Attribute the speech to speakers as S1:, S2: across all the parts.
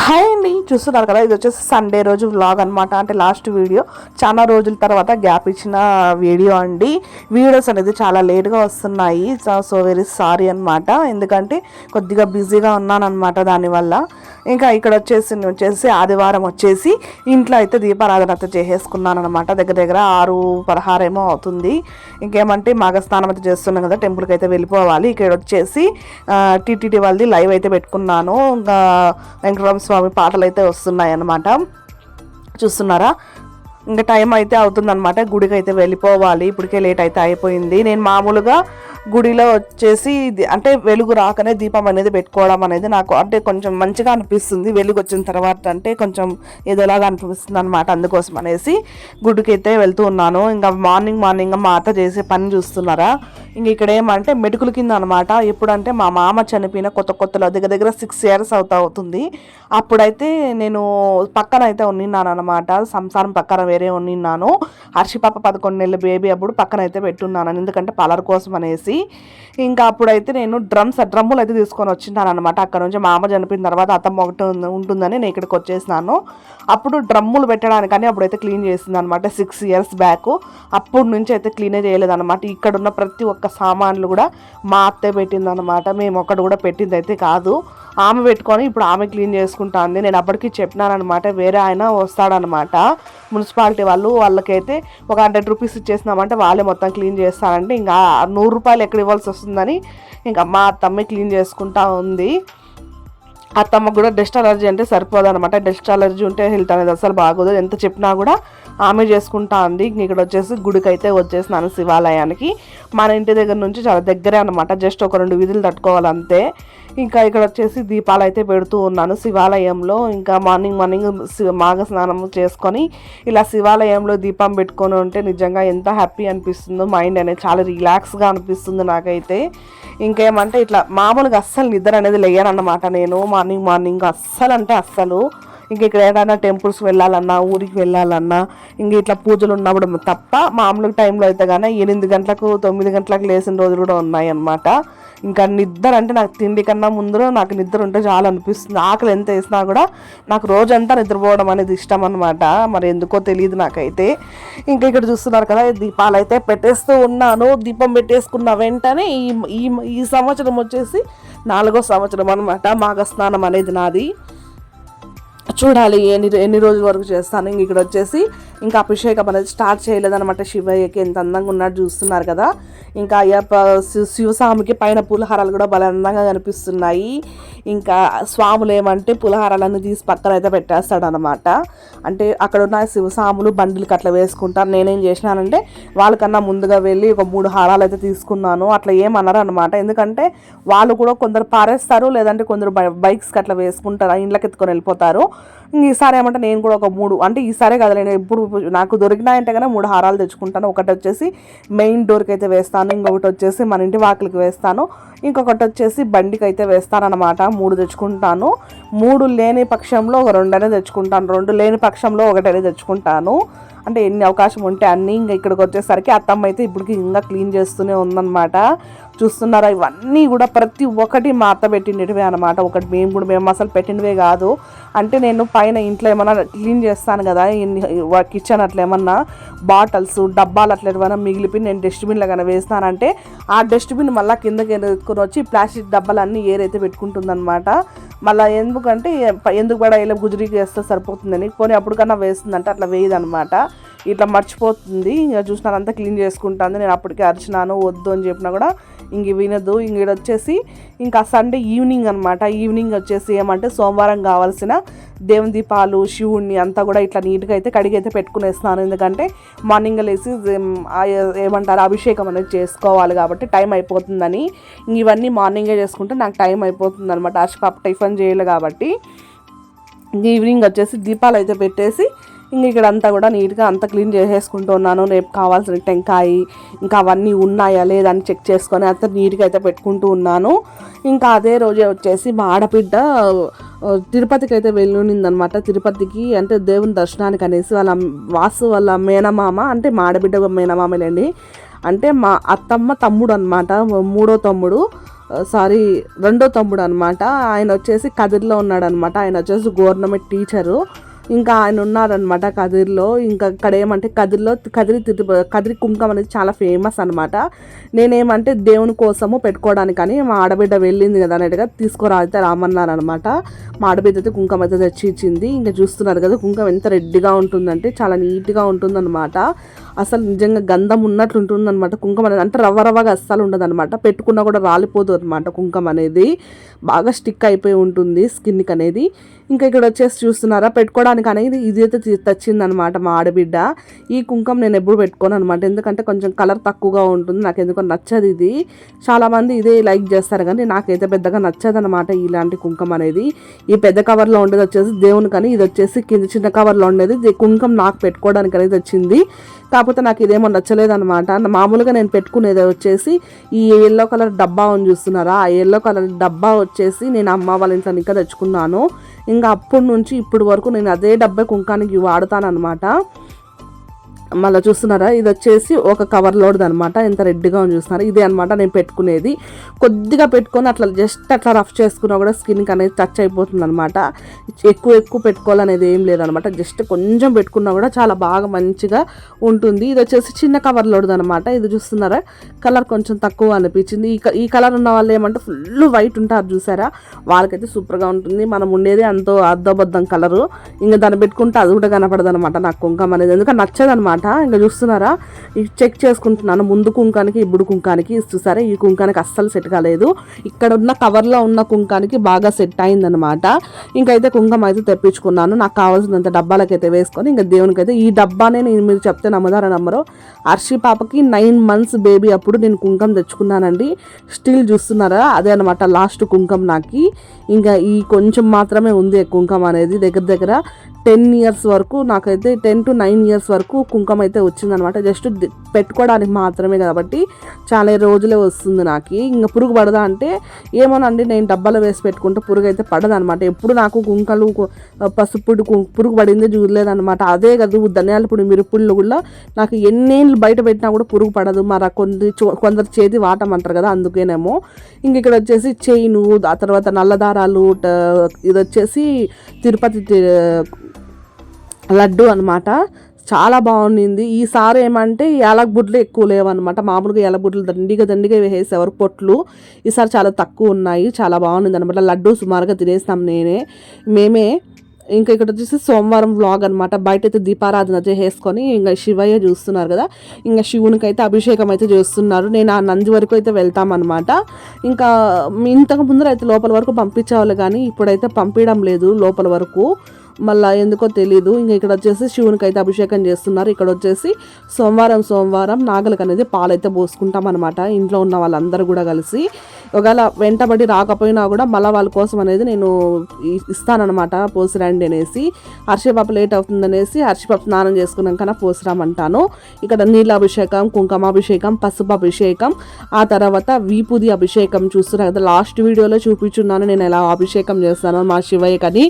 S1: Hi అండి చూస్తున్నారు కదా? ఇది వచ్చేసి సండే రోజు వ్లాగ్ అనమాట అంటే లాస్ట్ వీడియో చాలా రోజుల తర్వాత గ్యాప్ ఇచ్చిన వీడియో అండి. వీడియోస్ అనేది చాలా లేట్గా వస్తున్నాయి. సో వెరీ సారీ అనమాట ఎందుకంటే కొద్దిగా బిజీగా ఉన్నానమాట దానివల్ల. ఇంకా ఇక్కడ వచ్చేసి వచ్చేసి ఆదివారం వచ్చేసి ఇంట్లో అయితే దీపారాధన అయితే చేసేసుకున్నాను అనమాట దగ్గర దగ్గర ఆరు పదహారేమో అవుతుంది. ఇంకేమంటే మాఘస్నానం అయితే చేస్తున్నాం కదా టెంపుల్కి అయితే వెళ్ళిపోవాలి. ఇక్కడ వచ్చేసి టీటీడీ వాళ్ళది లైవ్ అయితే పెట్టుకున్నాను. ఇంకా వెంకటరామ స్వామి పాటలు అయితే వస్తున్నాయి అన్నమాట చూస్తున్నారా? ఇంకా టైం అయితే అవుతుందన్నమాట. గుడికి అయితే వెళ్ళిపోవాలి. ఇప్పటికే లేట్ అయితే అయిపోయింది. నేను మామూలుగా గుడిలో వచ్చేసి అంటే వెలుగు రాకనే దీపం అనేది పెట్టుకోవడం అనేది నాకు అంటే కొంచెం మంచిగా అనిపిస్తుంది. వెలుగు వచ్చిన తర్వాత అంటే కొంచెం ఏదోలాగా అనిపిస్తుంది అనమాట అందుకోసం అనేసి గుడికి అయితే వెళ్తూ ఉన్నాను. ఇంకా మార్నింగ్ మార్నింగ్ మా అత్త చేసే పని చూస్తున్నారా? ఇంక ఇక్కడ ఏమంటే మెటుకుల కింద అనమాట ఎప్పుడంటే మా మామ చనిపోయిన కొత్త కొత్తలో దగ్గర దగ్గర సిక్స్ ఇయర్స్ అవుతా అవుతుంది. అప్పుడైతే నేను పక్కన అయితే ఉన్నిన్నాను అనమాట సంసారం పక్కన వేరే ఉన్నిన్నాను. హర్షిపాప పదకొండు నెలల బేబీ అప్పుడు పక్కన అయితే పెట్టున్నాను ఎందుకంటే పలర్ కోసం అనేసి. ఇంకా అప్పుడైతే నేను డ్రమ్స్ డ్రమ్ములు అయితే తీసుకొని వచ్చిన్నాను అనమాట అక్కడ నుంచి మా అమ్మ చనిపోయిన తర్వాత అత్తమ్మ ఒకటి ఉంటుందని నేను ఇక్కడికి వచ్చేసినాను. అప్పుడు డ్రమ్ములు పెట్టడానికని అప్పుడైతే క్లీన్ చేసింది అనమాట సిక్స్ ఇయర్స్ బ్యాక్ అప్పుడు నుంచి అయితే క్లీనే చేయలేదు అనమాట ఇక్కడ ఉన్న ప్రతి ఒక్క సామాన్లు కూడా మా అత్తే పెట్టింది అనమాట మేము ఒక్కడు కూడా పెట్టింది అయితే కాదు. ఆమె పెట్టుకొని ఇప్పుడు ఆమె క్లీన్ చేసుకుంటాంది నేను అప్పటికి చెప్పినానమాట వేరే ఆయన వస్తాడనమాట మున్సిపాలిటీ వాళ్ళు వాళ్ళకైతే ఒక హండ్రెడ్ రూపీస్ ఇచ్చేసినామంటే వాళ్ళే మొత్తం క్లీన్ చేస్తారంటే ఇంకా నూరు రూపాయలు ఎక్కడ ఇవ్వాల్సి వస్తుందని ఇంకా మా అత్తమ్మే క్లీన్ చేసుకుంటా ఉంది. అత్తమ్మ కూడా డస్ట్ అలర్జీ అంటే సరిపోదు అనమాట డస్ట్ అలర్జీ ఉంటే హెల్త్ అనేది అసలు బాగోదు. ఎంత చెప్పినా కూడా ఆమె చేసుకుంటా ఉంది ఇక్కడ వచ్చేసి గుడికి అయితే వచ్చేసినాను శివాలయానికి. మన ఇంటి దగ్గర నుంచి చాలా దగ్గరే అనమాట జస్ట్ ఒక రెండు వీధులు తట్టుకోవాలంతే. ఇంకా ఇక్కడ వచ్చేసి దీపాలు అయితే పెడుతూ ఉన్నాను. శివాలయంలో ఇంకా మార్నింగ్ మార్నింగ్ మాఘ స్నానం చేసుకొని ఇలా శివాలయంలో దీపం పెట్టుకొని ఉంటే నిజంగా ఎంత హ్యాపీ అనిపిస్తుందో మైండ్ అనేది చాలా రిలాక్స్గా అనిపిస్తుంది నాకైతే. ఇంకేమంటే ఇట్లా మామూలుగా అస్సలు నిద్ర అనేది లేయనన్నమాట నేను. మార్నింగ్ మార్నింగ్ అస్సలు అంటే అస్సలు ఇంక ఇక్కడ ఏదైనా టెంపుల్స్ వెళ్ళాలన్నా ఊరికి వెళ్ళాలన్నా ఇంక ఇట్లా పూజలు ఉన్నప్పుడు తప్ప మామూలుగా టైంలో అయితే కానీ ఎనిమిది గంటలకు తొమ్మిది గంటలకు లేచిన రోజులు కూడా ఉన్నాయి అన్నమాట ఇంకా నిద్ర అంటే నాకు తిండి కన్నా ముందు నాకు నిద్ర ఉంటే చాలా అనిపిస్తుంది. ఆకలి ఎంత వేసినా కూడా నాకు రోజంతా నిద్రపోవడం అనేది ఇష్టం అనమాట మరి ఎందుకో తెలియదు నాకైతే. ఇంకా ఇక్కడ చూస్తున్నారు కదా దీపాలు అయితే పెట్టేస్తూ ఉన్నాను. దీపం పెట్టేసుకున్న వెంటనే ఈ ఈ ఈ సంవత్సరం వచ్చేసి నాలుగో సంవత్సరం అనమాట మాఘ స్నానం అనేది నాది. చూడాలి ఎన్ని ఎన్ని రోజుల వరకు చేస్తాను ఇంక ఇక్కడ వచ్చేసి ఇంకా అభిషేకం అనేది స్టార్ట్ చేయలేదనమాట శివయ్యకి ఎంత అందంగా ఉన్నాడు చూస్తున్నారు కదా. ఇంకా అయ్యప్ప శివస్వామికి పైన పులిహారాలు కూడా భలే అందంగా కనిపిస్తున్నాయి. ఇంకా స్వాములు ఏమంటే పులిహారాలన్నీ తీసి పక్కన అయితే పెట్టేస్తాడు అనమాట అంటే అక్కడ ఉన్న శివస్వాములు బండిలకి అట్లా వేసుకుంటారు. నేనేం చేసినానంటే వాళ్ళకన్నా ముందుగా వెళ్ళి ఒక మూడు హారాలు అయితే తీసుకున్నాను. అట్లా ఏమన్నారు అనమాట ఎందుకంటే వాళ్ళు కూడా కొందరు పారేస్తారు లేదంటే కొందరు బై- బైక్స్కి అట్లా వేసుకుంటారు ఇండ్లకి ఎత్తుకొని వెళ్ళిపోతారు. ఈసారి ఏమంటే నేను కూడా ఒక మూడు అంటే ఈసారే కదా నేను ఎప్పుడు నాకు దొరికినాయంటే కనుక మూడు హారాలు తెచ్చుకుంటాను. ఒకటి వచ్చేసి మెయిన్ డోర్కి అయితే వేస్తాను ఇంకొకటి వచ్చేసి మన ఇంటి వాకిలికి వేస్తాను ఇంకొకటి వచ్చేసి బండికి అయితే వేస్తానన్నమాట. మూడు తెచ్చుకుంటాను. మూడు లేని పక్షంలో ఒక రెండనే తెచ్చుకుంటాను. రెండు లేని పక్షంలో ఒకటనే తెచ్చుకుంటాను. అంటే ఎన్ని అవకాశం ఉంటే అన్నీ ఇంకా ఇక్కడికి వచ్చేసరికి అత్తమ్మ అయితే ఇప్పటికి ఇంకా క్లీన్ చేస్తూనే ఉందన్నమాట. చూస్తున్నారా? ఇవన్నీ కూడా ప్రతి ఒక్కటి మా అత్త పెట్టినటివే అనమాట ఒకటి మేము కూడా మేము అసలు పెట్టినవే కాదు. అంటే నేను పైన ఇంట్లో ఏమన్నా క్లీన్ చేస్తాను కదా కిచెన్ అట్లా ఏమన్నా బాటిల్స్ డబ్బాలు అట్లా ఏమైనా మిగిలిపోయి నేను డస్ట్బిన్లో కానీ వేస్తానంటే ఆ డస్ట్బిన్ మళ్ళీ కిందకి ఎత్తుకొని వచ్చి ప్లాస్టిక్ డబ్బాలన్నీ ఏరైతే పెట్టుకుంటుందన్నమాట. మళ్ళీ ఎందుకంటే ఎందుకు పడ ఇలా గుజరీకి వేస్తే సరిపోతుందని. పోనీ అప్పటికన్నా వేస్తుందంటే అట్లా వేయదనమాట ఇట్లా మర్చిపోతుంది. ఇంకా చూసినారంతా క్లీన్ చేసుకుంటాను నేను అప్పటికే అరిచినాను వద్దు అని చెప్పినా కూడా ఇంక వినదు. ఇంక వచ్చేసి ఇంకా సండే ఈవినింగ్ అనమాట ఈవినింగ్ వచ్చేసి ఏమంటే సోమవారం కావాల్సిన దేవుని దీపాలు శివుణ్ణి అంతా కూడా ఇట్లా నీట్గా అయితే కడిగి అయితే పెట్టుకునేస్తున్నాను. ఎందుకంటే మార్నింగ్ లేసి ఏమంటారు అభిషేకం అనేది చేసుకోవాలి కాబట్టి టైం అయిపోతుందని ఇవన్నీ మార్నింగే చేసుకుంటే నాకు టైం అయిపోతుంది అనమాట పాప టిఫిన్ చేయాలి కాబట్టి ఈవినింగ్ వచ్చేసి దీపాలు అయితే పెట్టేసి ఇంక ఇక్కడ అంతా కూడా నీట్గా అంతా క్లీన్ చేసేసుకుంటూ ఉన్నాను. రేపు కావాల్సిన టెంకాయ ఇంకా అవన్నీ ఉన్నాయా లేదా అని చెక్ చేసుకొని అంత నీట్గా అయితే పెట్టుకుంటూ ఉన్నాను. ఇంకా అదే రోజే వచ్చేసి మా ఆడబిడ్డ తిరుపతికి అయితే వెళ్ళునిందనమాట. తిరుపతికి అంటే దేవుని దర్శనానికి అనేసి వాళ్ళ వాసు వాళ్ళ మేనమామ అంటే మా ఆడబిడ్డ మేనమామలేండి. అంటే మా అత్తమ్మ తమ్ముడు అనమాట మూడో తమ్ముడు సారీ రెండో తమ్ముడు అనమాట ఆయన వచ్చేసి కదిరిలో ఉన్నాడు అనమాట ఆయన వచ్చేసి గవర్నమెంట్ టీచరు. ఇంకా ఆయన ఉన్నారనమాట కదిరిలో. ఇంకా ఇక్కడ ఏమంటే కదిరిలో కదిరి తిరు కదిరి కుంకం అనేది చాలా ఫేమస్ అనమాట నేనేమంటే దేవుని కోసము పెట్టుకోవడానికని మా ఆడబిడ్డ వెళ్ళింది కదా అన్నట్టుగా తీసుకురా రామన్నారు రామన్నారనమాట మా ఆడబిడ్డ అయితే కుంకం అయితే తెచ్చి ఇచ్చింది ఇంకా చూస్తున్నారు కదా కుంకం ఎంత రెడ్డిగా ఉంటుందంటే చాలా నీట్గా ఉంటుందన్నమాట. అసలు నిజంగా గంధం ఉన్నట్లు ఉంటుందన్నమాట. కుంకం అనేది అంటే రవ్వ రవ్వగా అస్సలు ఉండదు అనమాట పెట్టుకున్నా కూడా రాలిపోదు అనమాట కుంకం అనేది. బాగా స్టిక్ అయిపోయి ఉంటుంది స్కిన్కి అనేది. ఇంకా ఇక్కడ వచ్చేసి చూస్తున్నారా? పెట్టుకోవడానికి అనేది ఇది అయితే తెచ్చిందనమాట మా ఆడబిడ్డ. ఈ కుంకుమ నేను ఎప్పుడు పెట్టుకోను అనమాట ఎందుకంటే కొంచెం కలర్ తక్కువగా ఉంటుంది. నాకు ఎందుకో నచ్చదు ఇది. చాలామంది ఇదే లైక్ చేస్తారు కానీ నాకైతే పెద్దగా నచ్చదు అనమాట ఇలాంటి కుంకం అనేది. ఈ పెద్ద కవర్లో ఉండేది వచ్చేసి దేవుని కానీ ఇది వచ్చేసి కింద చిన్న కవర్లో ఉండేది. కుంకుమ కుంకం నాకు పెట్టుకోవడానికి అనేది వచ్చింది. కాకపోతే నాకు ఇదేమో నచ్చలేదు అనమాట మామూలుగా నేను పెట్టుకునేది వచ్చేసి ఈ ఎల్లో కలర్ డబ్బా అని చూస్తున్నారా? ఆ ఎల్లో కలర్ డబ్బా వచ్చేసి నేను అమ్మ వాళ్ళ ఇంట్లో ఇంకా తెచ్చుకున్నాను. ఇంకా అప్పటి నుంచి ఇప్పటి వరకు నేను అదే డబ్బా కుంకానికి వాడతాను అనమాట మళ్ళీ చూస్తున్నారా? ఇది వచ్చేసి ఒక కవర్లోది అనమాట ఇంత రెడ్గా ఉంది చూస్తున్నారా. ఇదే అనమాట నేను పెట్టుకునేది. కొద్దిగా పెట్టుకొని అట్లా జస్ట్ అట్లా రఫ్ చేసుకున్నా కూడా స్కిన్కి అనేది టచ్ అయిపోతుంది అనమాట ఎక్కువ ఎక్కువ పెట్టుకోవాలనేది ఏం లేదనమాట జస్ట్ కొంచెం పెట్టుకున్నా కూడా చాలా బాగా మంచిగా ఉంటుంది. ఇది వచ్చేసి చిన్న కవర్లోది అనమాట ఇది చూస్తున్నారా? కలర్ కొంచెం తక్కువ అనిపించింది. ఈ ఈ కలర్ ఉన్న వాళ్ళు ఏమంటే ఫుల్ వైట్ ఉంటారు చూసారా? వాళ్ళకైతే సూపర్గా ఉంటుంది. మనం ఉండేది అంతో అర్ధబద్ధం కలరు ఇంకా దాన్ని పెట్టుకుంటే అది కూడా కనపడదు అనమాట నాకు కుంకం అనేది. ఎందుకంటే నచ్చదనమాట ఇంకా చూస్తున్నారా? చెక్ చేసుకుంటున్నాను. ముందు కుంకానికి ఇప్పుడు కుంకానికి. చూసారా? ఈ కుంకానికి అస్సలు సెట్ కాలేదు. ఇక్కడ ఉన్న కవర్లో ఉన్న కుంకానికి బాగా సెట్ అయిందనమాట ఇంకైతే కుంకం అయితే తెప్పించుకున్నాను. నాకు కావాల్సినంత డబ్బాలకైతే వేసుకొని ఇంకా దేవునికైతే ఈ డబ్బానే నేను మీరు చెప్తే నమ్మదారా నమ్మరు. హర్షి పాపకి నైన్ మంత్స్ బేబీ అప్పుడు నేను కుంకం తెచ్చుకున్నానండి. స్టిల్ చూస్తున్నారా? అదే అనమాట లాస్ట్ కుంకం నాకు. ఇంకా ఈ కొంచెం మాత్రమే ఉంది కుంకం అనేది దగ్గర దగ్గర. టెన్ ఇయర్స్ వరకు నాకైతే టెన్ టు నైన్ ఇయర్స్ వరకు కుంకుమ అయితే వచ్చిందనమాట. జస్ట్ పెట్టుకోవడానికి మాత్రమే కాబట్టి చాలా రోజులే వస్తుంది నాకు. ఇంకా పురుగు పడదా అంటే ఏమోనండి నేను డబ్బాలో వేసి పెట్టుకుంటే పురుగు అయితే పడదనమాట. ఎప్పుడు నాకు కుంకలు పసుపుడు పురుగు పడిందే చూడలేదనమాట. అదే కదా ధనియాల పొడి మిరుపుళ్ళు కూడా నాకు ఎన్నేళ్ళు బయట పెట్టినా కూడా పురుగు పడదు. మరి కొంది కొందరు చేతి వాటమంటారు కదా అందుకేనేమో. ఇంక ఇక్కడ వచ్చేసి చైను ఆ తర్వాత నల్లదారాలు ఇది వచ్చేసి తిరుపతి లడ్డు అనమాట చాలా బాగుండింది. ఈసారి ఏమంటే బుడ్లు ఎక్కువ లేవన్నమాట. మామూలుగా బుడ్లు దండిగా దండిగా వేసేవారు పొట్లు. ఈసారి చాలా తక్కువ ఉన్నాయి. చాలా బాగుంది అనమాట లడ్డు సుమారుగా తినేస్తాం నేనే. మేమే ఇంకా ఇక్కడ వచ్చేసి సోమవారం వ్లాగ్ అనమాట బయట అయితే దీపారాధన చేసేసుకొని ఇంకా శివయ్య చూస్తున్నారు కదా. ఇంకా శివునికి అయితే అభిషేకం అయితే చేస్తున్నారు. నేను ఆ నంది వరకు అయితే వెళ్తామన్నమాట ఇంకా ఇంతకు ముందర అయితే లోపల వరకు పంపించేవాళ్ళు కానీ ఇప్పుడైతే పంపించడం లేదు లోపల వరకు. మళ్ళీ ఎందుకో తెలీదు. ఇంకా ఇక్కడ వచ్చేసి శివునికి అయితే అభిషేకం చేస్తున్నారు. ఇక్కడ వచ్చేసి సోమవారం సోమవారం నాగలకు అనేది పాలైతే పోసుకుంటాం అనమాట ఇంట్లో ఉన్న వాళ్ళందరూ కూడా కలిసి ఒకవేళ వెంటబడి రాకపోయినా కూడా మళ్ళీ వాళ్ళ కోసం అనేది నేను ఇస్తానమాట పోసిరండి అనేసి. హర్షపాప లేట్ అవుతుంది అనేసి హర్షపాప స్నానం చేసుకున్నాకన్నా పోసిరామంటాను ఇక్కడ నీళ్ళ అభిషేకం కుంకుమాభిషేకం పసుపు అభిషేకం ఆ తర్వాత వీపుది అభిషేకం చూస్తున్నా కదా. లాస్ట్ వీడియోలో చూపించున్నాను నేను ఎలా అభిషేకం చేస్తాను మా శివయ్యకని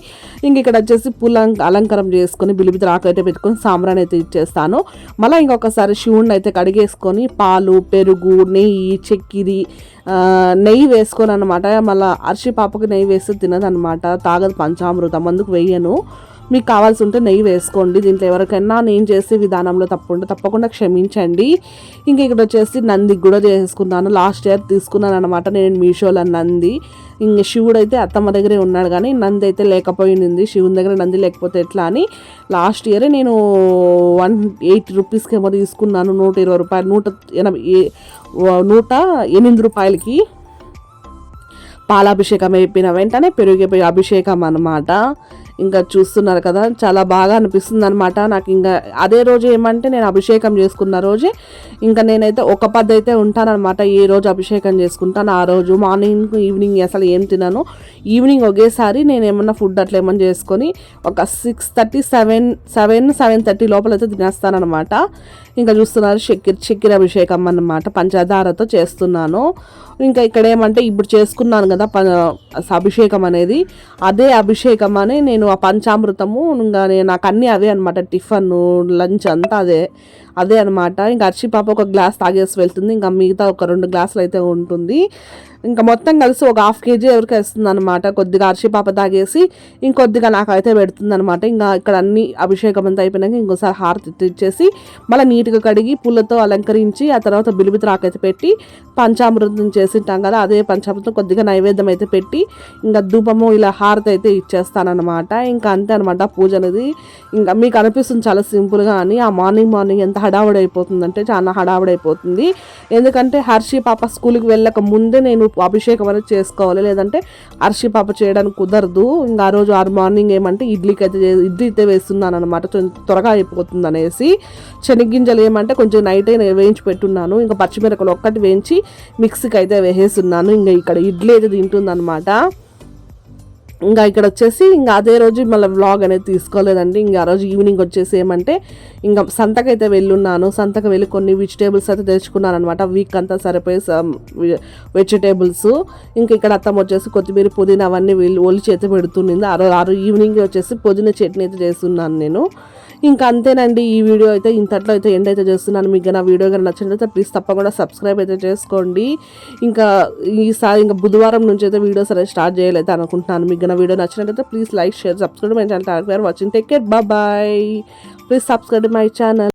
S1: ఇంక ఇక్కడ వచ్చేసి పూల అలంకారం చేసుకొని బిలిబితి రాకైతే అయితే పెట్టుకొని సాంబ్రాన్ అయితే ఇచ్చేస్తాను. మళ్ళీ ఇంకొకసారి శివుణ్ణి అయితే కడిగేసుకొని పాలు పెరుగు నెయ్యి చెక్కిరి నెయ్యి నెయ్యి వేసుకొని అనమాట మళ్ళీ అరిసి పాపకి నెయ్యి వేస్తే తినదనమాట తాగదు పంచామృతం అందుకు వెయ్యను మీకు కావాల్సి ఉంటే నెయ్యి వేసుకోండి. దీంట్లో ఎవరికైనా నేను చేసే విధానంలో తప్పుంటే తప్పకుండా క్షమించండి. ఇంకా ఇక్కడ వచ్చేసి నందికి కూడా చేసుకున్నాను. లాస్ట్ ఇయర్ తీసుకున్నాను అనమాట నేను మీషోలో నంది. ఇంక శివుడు అయితే అత్తమ్మ దగ్గరే ఉన్నాడు కానీ నంది అయితే లేకపోయింది. శివుని దగ్గర నంది లేకపోతే ఎట్లా అని లాస్ట్ ఇయరే నేను వన్ ఎయిటీ రూపీస్కి ఏమో తీసుకున్నాను. నూట ఇరవై రూపాయలు నూట ఎనభై నూట ఎనిమిది రూపాయలకి. పాలాభిషేకం అయిపోయిన వెంటనే పెరిగిపోయి అభిషేకం అనమాట ఇంకా చూస్తున్నారు కదా చాలా బాగా అనిపిస్తుంది అనమాట నాకు ఇంకా అదే రోజు ఏమంటే నేను అభిషేకం చేసుకున్న రోజే ఇంకా నేనైతే ఒక పద్ధతి అయితే ఉంటానన్నమాట. ఏ రోజు అభిషేకం చేసుకుంటాను ఆ రోజు మార్నింగ్ ఈవినింగ్ అసలు ఏం తినను. ఈవినింగ్ ఒకేసారి నేను ఏమన్నా ఫుడ్ అట్లా ఏమన్నా చేసుకొని ఒక six thirty seven seven seven thirty లోపల అయితే తినేస్తానమాట ఇంకా చూస్తున్నారు చక్కెర చక్కెర అభిషేకం అన్నమాట పంచదారతో చేస్తున్నాను. ఇంకా ఇక్కడ ఏమంటే ఇప్పుడు చేసుకున్నాను కదా ప అభిషేకం అనేది. అదే అభిషేకం అని నేను ఆ పంచామృతము ఇంకా నేను నాకు అన్నీ అవే అనమాట టిఫన్ లంచ్ అంతా అదే. అదే అనమాట ఇంకా అర్చి పాప ఒక గ్లాస్ తాగేసి వెళ్తుంది. ఇంకా మిగతా ఒక రెండు గ్లాసులు అయితే ఉంటుంది. ఇంకా మొత్తం కలిసి ఒక హాఫ్ కేజీ ఎవరికి వేస్తుంది అనమాట కొద్దిగా అర్చి పాప తాగేసి ఇంకొద్దిగా నాకైతే పెడుతుంది అనమాట ఇంకా ఇక్కడ అన్ని అభిషేకం అంతా అయిపోయినాక ఇంకోసారి హారతి ఇచ్చేసి మళ్ళీ నీట్గా కడిగి పూలతో అలంకరించి ఆ తర్వాత బిలిబితి అయితే పెట్టి పంచామృతం చేసింటాం కదా అదే పంచామృతం కొద్దిగా నైవేద్యం అయితే పెట్టి ఇంకా ధూపము ఇలా హారతి అయితే ఇచ్చేస్తానమాట ఇంకా అంతే అనమాట పూజ అనేది. ఇంకా మీకు అనిపిస్తుంది చాలా సింపుల్గా అని. ఆ మార్నింగ్ మార్నింగ్ ఎంత హడావుడి అయిపోతుందంటే చాలా హడావుడైపోతుంది. అయిపోతుంది ఎందుకంటే హర్షి పాప స్కూల్కి వెళ్ళక ముందే నేను అభిషేకం అనేది చేసుకోవాలి. లేదంటే హర్షి పాప చేయడానికి కుదరదు. ఇంకా ఆ రోజు ఆరు మార్నింగ్ ఏమంటే ఇడ్లీకి అయితే ఇడ్లీ అయితే వేస్తున్నాను అనమాట త్వరగా అయిపోతుంది అనేసి శనగ్గింజలు ఏమంటే కొంచెం నైట్ అయినా వేయించి పెట్టున్నాను. ఇంకా పచ్చిమిరకలు ఒక్కటి వేయించి మిక్సీకి అయితే వేసేస్తున్నాను. ఇంకా ఇక్కడ ఇడ్లీ అయితే తింటుందన్నమాట. ఇంకా ఇక్కడ వచ్చేసి ఇంకా అదే రోజు మళ్ళీ వ్లాగ్ అనేది తీసుకోలేదండి. ఇంకా ఆ రోజు ఈవినింగ్ వచ్చేసి ఏమంటే ఇంకా సంతకైతే వెళ్ళున్నాను. సంతకు వెళ్ళి కొన్ని వెజిటేబుల్స్ అయితే తెచ్చుకున్నాను అనమాట వీక్ అంతా సరిపోయే వెజిటేబుల్స్ ఇంకా ఇక్కడ అత్తమ్మ వచ్చేసి కొత్తిమీర పుదీనా అవన్నీ వెళ్ళి ఒలిచి అయితే పెడుతుంది ఆ రోజు ఆ రోజు ఈవినింగ్ వచ్చేసి పుదీనా చట్నీ అయితే చేస్తున్నాను నేను. ఇంకా అంతేనండి ఈ వీడియో అయితే ఇంతట్లో అయితే ఎండ్ అయితే చేస్తున్నాను. మీకు నా వీడియో కానీ నచ్చినట్లయితే ప్లీజ్ తప్పకుండా సబ్స్క్రైబ్ అయితే చేసుకోండి. ఇంకా ఈసారి ఇంకా బుధవారం నుంచి అయితే వీడియోస్ అనేది స్టార్ట్ చేయలేదు అనుకుంటున్నాను. మీకు నా వీడియో నచ్చినట్లయితే please like share subscribe my channel watching take care bye please subscribe my channel